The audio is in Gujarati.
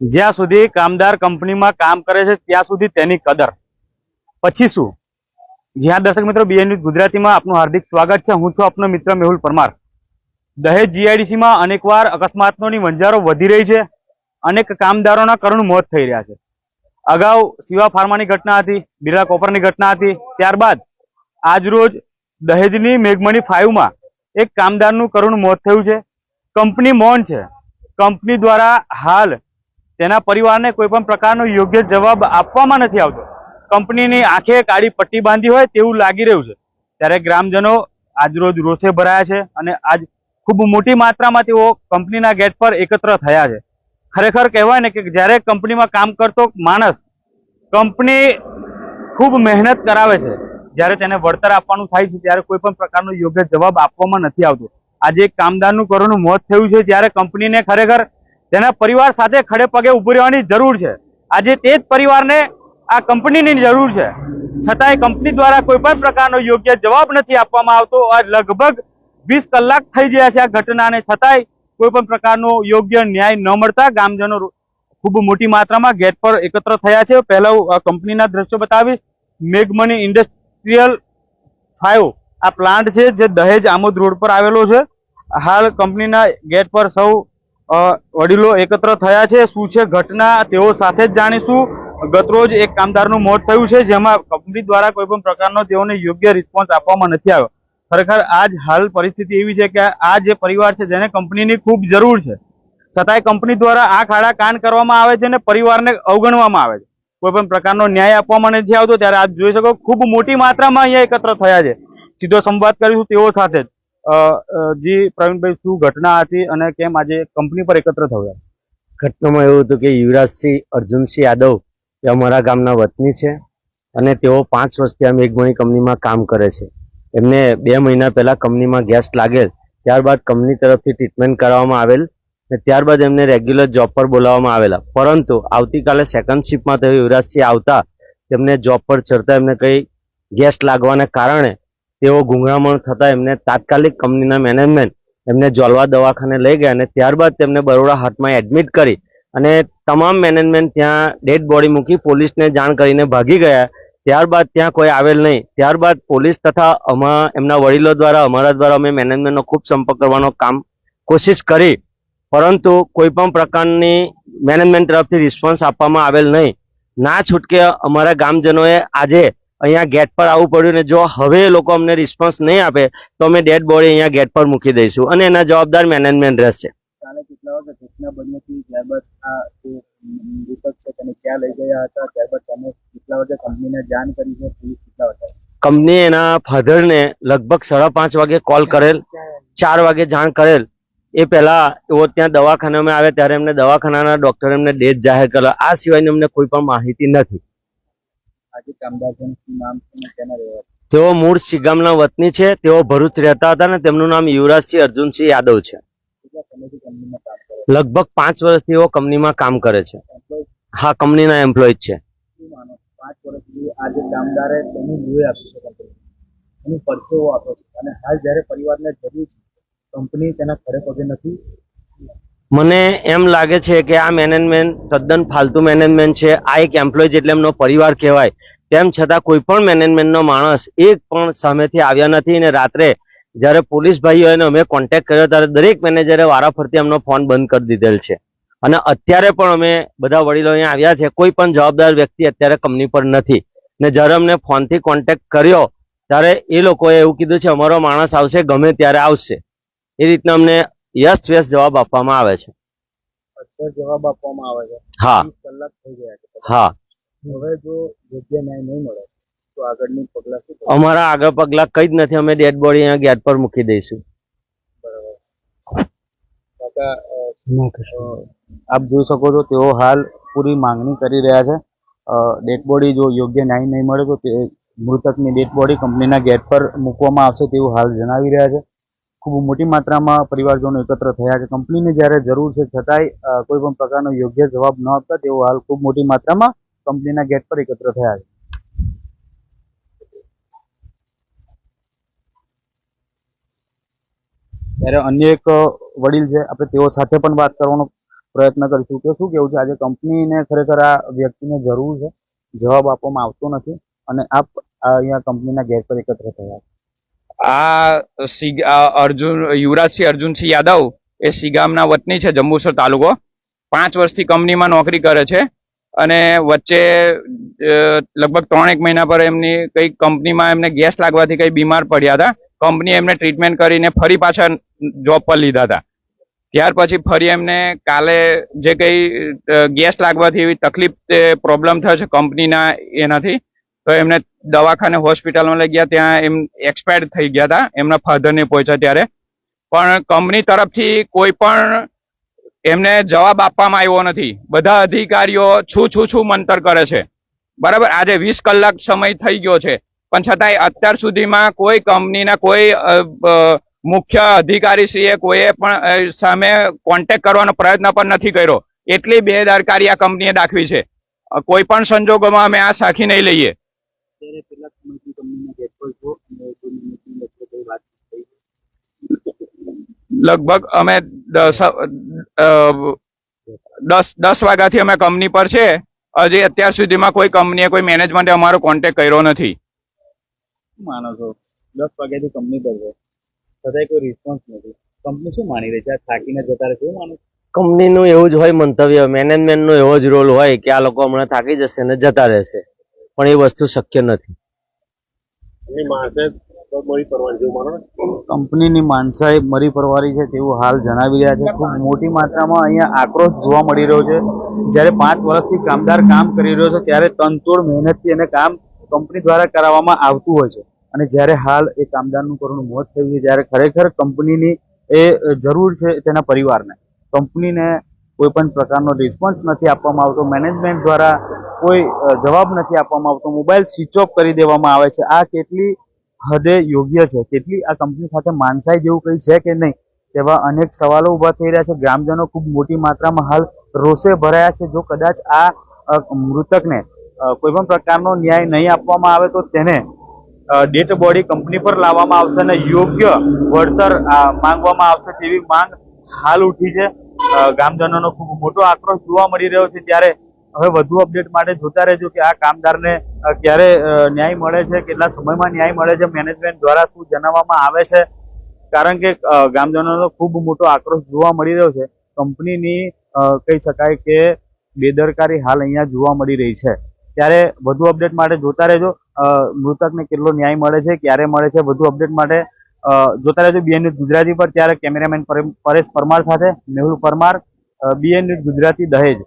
જ્યાં સુધી કામદાર કંપનીમાં કામ કરે છે, ત્યાં સુધી તેની કદર. પછી શું? જ્યાં દર્શક મિત્રો બીએન ન્યૂઝ ગુજરાતીમાં આપનું હાર્દિક સ્વાગત છે. હું છું આપનો મિત્ર મેહુલ પરમાર. દહેજ જીઆઈડીસીમાં અનેકવાર અકસ્માતોની વંજારો વધી રહી છે. અનેક કામદારોના કરુણ મોત થઈ રહ્યા છે. અગાઉ શિવા ફાર્માની ઘટના હતી, બિરલા કોપરની ઘટના હતી. ત્યારબાદ આજરોજ દહેજની મેઘમણી ફાઇવમાં એક કામદારનું કરુણ મોત થયું છે. કંપની મૌન છે. કંપની દ્વારા હાલ તેના પરિવારને કોઈ પણ પ્રકારનો યોગ્ય જવાબ આપવામાં નથી આવતો. કંપનીની આંખે કાળી પટ્ટી બાંધી હોય તેવું લાગી રહ્યું છે. ત્યારે ગ્રામજનો આજરોજ રોષે ભરાયા છે અને આજ ખૂબ મોટી માત્રામાં તેઓ કંપનીના ગેટ પર એકત્ર થયા છે. ખરેખર કહેવાય ને કે જ્યારે કંપનીમાં કામ કરતો માણસ કંપની ખૂબ મહેનત કરાવે છે, જ્યારે તેને વળતર આપવાનું થાય છે, ત્યારે કોઈ પણ પ્રકારનો યોગ્ય જવાબ આપવામાં નથી આવતો. આજે એક કામદારનું કરોનું મોત થયું છે, ત્યારે કંપનીને ખરેખર તેના પરિવાર સાથે ખડે પગે ઊભું રહેવાની જરૂર છે. આજે તે જ પરિવારને આ કંપનીની જરૂર છે. છતાંય કંપની દ્વારા કોઈ પણ પ્રકારનો યોગ્ય જવાબ નથી આપવામાં આવતો. લગભગ વીસ કલાક થઈ ગયા છે આ ઘટનાને. છતાંય કોઈ પણ પ્રકારનો યોગ્ય ન્યાય ન મળતા ગામજનો ખૂબ મોટી માત્રામાં ગેટ પર એકત્ર થયા છે. પહેલા કંપનીના દ્રશ્યો બતાવીશ. મેઘમની ઇન્ડસ્ટ્રીયલ ફાઈવ આ પ્લાન્ટ છે જે દહેજ આમોદ રોડ પર આવેલો છે. હાલ કંપનીના ગેટ પર સૌ વડીલો એકત્ર થયા છે. શું છે ઘટના તેઓ સાથે જ જાણીશું. ગતરોજ એક કામદારનું મોત થયું છે, જેમાં કંપની દ્વારા કોઈ પણ પ્રકારનો તેઓને યોગ્ય રિસ્પોન્સ આપવામાં નથી આવ્યો. ખરેખર આજ હાલ પરિસ્થિતિ એવી છે કે આ જે પરિવાર છે, જેને કંપનીની ખૂબ જરૂર છે, છતાંય કંપની દ્વારા આ ખાડા કાન કરવામાં આવે છે અને પરિવારને અવગણવામાં આવે છે. કોઈ પણ પ્રકારનો ન્યાય આપવામાં નથી આવતો, ત્યારે આપ જોઈ શકો, ખૂબ મોટી માત્રામાં અહીંયા એકત્ર થયા છે. સીધો સંવાદ કરીશું તેઓ સાથે જ. જી, પ્રવીણભાઈ, શું ઘટના હતી અને કેમ આજે કંપની પર એકત્ર થયા? ઘટનામાં એવું હતું કે યુવરાજસિંહ, અર્જુનસિંહ યાદવ એ અમારા ગામના વતની છે અને તેઓ પાંચ વર્ષથી આ મેઘમણી કંપનીમાં કામ કરે છે. એમને બે મહિના પહેલાં કંપનીમાં ગેસ લાગેલ, ત્યારબાદ કંપની તરફથી ટ્રીટમેન્ટ કરવામાં આવેલ અને ત્યારબાદ એમને રેગ્યુલર જોબ પર બોલાવવામાં આવેલા. પરંતુ આવતીકાલે સેકન્ડ શિફ્ટમાં તેઓ યુવરાજસિંહ આવતા તેમને જોબ પર ચડતા એમને કંઈ ગેસ લાગવાના કારણે તેઓ ગુંગળામણ થતા એમને તાત્કાલિક કંપનીના મેનેજમેન્ટ એમને જોલવા દવાખાને લઈ ગયા અને ત્યારબાદ તેમને બરોડા હાટમાં એડમિટ કરી અને તમામ મેનેજમેન્ટ ત્યાં ડેડ બોડી મૂકી પોલીસને જાણ કરીને ભાગી ગયા. ત્યારબાદ ત્યાં કોઈ આવેલ નહીં. ત્યારબાદ પોલીસ તથા અમા એમના વડીલો દ્વારા, અમારા દ્વારા અમે મેનેજમેન્ટનો ખૂબ સંપર્ક કરવાનો કામ કોશિશ કરી, પરંતુ કોઈ પણ પ્રકારની મેનેજમેન્ટ તરફથી રિસ્પોન્સ આપવામાં આવેલ નહીં. ના છૂટકે અમારા ગામજનોએ આજે અહીંયા ગેટ પર આવવું પડ્યું ને જો હવે લોકો અમને રિસ્પોન્સ નહીં આપે તો અમે ડેડ બોડી અહીંયા ગેટ પર મૂકી દઈશું. અને એના જવાબદાર મેનેજમેન્ટ રહેશે. કંપની એના ફાધરને લગભગ સાડા પાંચ વાગે કોલ કરેલ ચાર વાગે જાણ કરેલ. એ પહેલા એવો ત્યાં દવાખાનામાં આવ્યા ત્યારે એમને દવાખાનાના ડોક્ટરે એમને ડેટ જાહેર કરેલા. આ સિવાયની અમને કોઈ પણ માહિતી નથી. તેઓ મૂળ શિગામના વતની છે. તેઓ ભરૂચ રહેતા હતા અને તેમનું નામ યુવરાજસિંહ અર્જુનસિંહ યાદવ છે. લગભગ પાંચ વર્ષથી એઓ કંપનીમાં કામ કરે છે. હા કંપનીના એમ્પ્લોય છે. માનો? એમ લાગે છે કે આ મેનેજમેન્ટ તદ્દન ફાલતુ મેનેજમેન્ટ છે. આ એક એમ્પ્લોય જેટલે એમનો પરિવાર કહેવાય તેમ છતાં કોઈ પણ મેનેજમેન્ટનો માણસ એક પણ સામેથી આવ્યા નથી અને રાત્રે જ્યારે પોલીસ ભાઈઓને અમે કોન્ટેક્ટ કર્યો ત્યારે દરેક મેનેજરે વારાફરતી એમનો ફોન બંધ કરી દીધેલ છે. અને અત્યારે પણ અમે બધા વડીલો અહીંયા આવ્યા છે. કોઈ પણ જવાબદાર વ્યક્તિ અત્યારે કંપની પર નથી. ને જ્યારે અમને ફોનથી કોન્ટેક્ટ કર્યો ત્યારે એ લોકોએ એવું કીધું છે અમારો માણસ આવશે ગમે ત્યારે આવશે. એ રીતના અમને યસ વ્યસ્ત જવાબ આપવામાં આવે છે. જવાબ આપવામાં આવે છે. હા. કલાક થઈ ગયા હા. હવે જો યોગ્ય ન્યાય નહીં મળે તો આગળની પગલાં શું અમારા આગળ પગલા કઈ જ નથી. અમે ડેડ બોડી અહીંયા ગેટ પર મૂકી દઈશું. આપ જોઈ શકો છો તેઓ હાલ પૂરી માંગણી કરી રહ્યા છે. ડેડ બોડી જો યોગ્ય ન્યાય નહીં મળે તો તે મૃતકની ડેડ બોડી કંપનીના ગેટ પર મૂકવામાં આવશે તેવું હાલ જણાવી રહ્યા છે. ખૂબ મોટી માત્રામાં પરિવારજનો એકત્ર થયા છે. કંપનીને જ્યારે જરૂર છે છતાંય કોઈ પણ પ્રકારનો યોગ્ય જવાબ ન આપતા તેઓ હાલ ખૂબ મોટી માત્રામાં કંપનીના ગેટ પર એકત્ર થયા છે. ત્યારે અન્ય એક વડીલ છે, આપણે તેઓ સાથે પણ વાત કરવાનો પ્રયત્ન કરીશું કે શું કેવું છે? આજે કંપનીને ખરેખર આ વ્યક્તિને જરૂર છે, જવાબ આપવામાં આવતો નથી અને આપ અહીંયા કંપનીના ગેટ પર એકત્ર થયા. આ અર્જુન, યુવરાજસિંહ અર્જુનસિંહ યાદવ એ સિગામના વતની છે જંબુસર તાલુકો. પાંચ વર્ષથી કંપનીમાં નોકરી કરે છે. અને વચ્ચે લગભગ ત્રણ એક મહિના પર એમની કઈ કંપનીમાં એમને ગેસ લાગવાથી કઈ બીમાર પડ્યા હતા. કંપની એમને ટ્રીટમેન્ટ કરીને ફરી પાછા જોબ પર લીધા હતા. ત્યાર પછી ફરી એમને કાલે જે કઈ ગેસ લાગવાથી એવી તકલીફ પ્રોબ્લેમ થયો છે કંપનીના એનાથી, તો એમને દવાખાને હોસ્પિટલમાં લઈ ગયા. ત્યાં એમ એક્સપાયર્ડ થઈ ગયા હતા. એમના ફાધરને પહોંચ્યા ત્યારે. પણ કંપની તરફથી કોઈ પણ એમને જવાબ આપવામાં આવ્યો નથી. બધા અધિકારીઓ છું છું છું મંતર કરે છે. બરાબર? આજે વીસ કલાક સમય થઈ ગયો છે. પણ છતાંય અત્યાર સુધીમાં કોઈ કંપનીના કોઈ મુખ્ય અધિકારીશ્રીએ કોઈએ પણ સામે કોન્ટેક્ટ કરવાનો પ્રયત્ન પણ નથી કર્યો. એટલી બેદરકારી આ કંપનીએ દાખવી છે. કોઈ પણ સંજોગોમાં અમે આ સાખી નહીં લઈએ ત્યારે કેટલાક સમયથી કંપનીના ગેટ પર છો અને કોઈ મિનિટની વચ્ચે કોઈ વાત થઈ લગભગ અમે દસ દસ દસ વાગ્યાથી અમે કંપની પર છે. હજી અત્યાર સુધીમાં કોઈ કંપનીએ કોઈ મેનેજમેન્ટે અમારો કોન્ટેક્ટ કર્યો નથી. માનો છો. દસ વાગ્યાથી કંપની પર છે. છતાંય કોઈ રિસ્પોન્સ નથી. કંપની શું માની રહી છે? આ થાકીને જતા રહે શું માનો કંપનીનું એવું જ હોય મંતવ્ય. મેનેજમેન્ટનો એવો જ રોલ હોય કે આ લોકો હમણાં થાકી જશે અને જતા રહેશે. પણ એ વસ્તુ શક્ય નથી. કંપનીની માણસાઈ મરી પરવારી છે તેવું હાલ જણાવી રહ્યા છે. ખૂબ મોટી માત્રામાં અહીંયા આક્રોશ જોવા મળી રહ્યો છે. જ્યારે પાંચ વર્ષથી કામદાર કામ કરી રહ્યો છે, ત્યારે તનતોડ મહેનતથી એને કામ કંપની દ્વારા કરાવવામાં આવતું હોય છે. અને જ્યારે હાલ એ કામદારનું કરુણું મોત થયું છે, ત્યારે ખરેખર કંપનીની એ જરૂર છે તેના પરિવારને. કંપનીને કોઈ પણ પ્રકારનો રિસ્પોન્સ નથી આપવામાં આવતો. મેનેજમેન્ટ દ્વારા કોઈ જવાબ નથી આપવામાં આવતો. મોબાઈલ સ્વિચ ઓફ કરી દેવામાં આવે છે. આ કેટલી હદે યોગ્ય છે. કેટલી આ કંપની સાથે માનસાય જેવું કંઈ છે કે નહીં? તેવા અનેક સવાલો ઊભા થઈ રહ્યા છે. ગ્રામજનો ખૂબ મોટી માત્રામાં હાલ રોષે ભરાયા છે. જો કદાચ આ મૃતકને કોઈ પણ પ્રકારનો ન્યાય નહીં આપવામાં આવે તો તેને ડેટ બોડી કંપની પર લાવવામાં આવશે અને યોગ્ય વળતર માંગવામાં આવશે તેવી માંગ હાલ ઉઠી છે. ગ્રામજનોનો ખૂબ મોટો આક્રોશ જોવા મળી રહ્યો છે. ત્યારે હવે વધુ અપડેટ માટે જોતા રહેજો કે આ કામદારને ક્યારે ન્યાય મળે છે, કેટલા સમયમાં ન્યાય મળે છે મેનેજમેન્ટ દ્વારા શું જણાવવામાં આવે છે? કારણ કે ગામજનોનો ખૂબ મોટો આક્રોશ જોવા મળી રહ્યો છે. કંપનીની કહી શકાય કે બેદરકારી હાલ અહીંયા જોવા મળી રહી છે. ત્યારે વધુ અપડેટ માટે જોતા રહેજો. મૃતકને કેટલો ન્યાય મળે છે, ક્યારે મળે છે, વધુ અપડેટ માટે જોતા રહેજો. બીએન ન્યૂઝ ગુજરાતી પર, ત્યારે કેમેરામેન પરેશ પરમાર સાથે, મેહુલ પરમાર બીએન ન્યૂઝ ગુજરાતી દહેજ.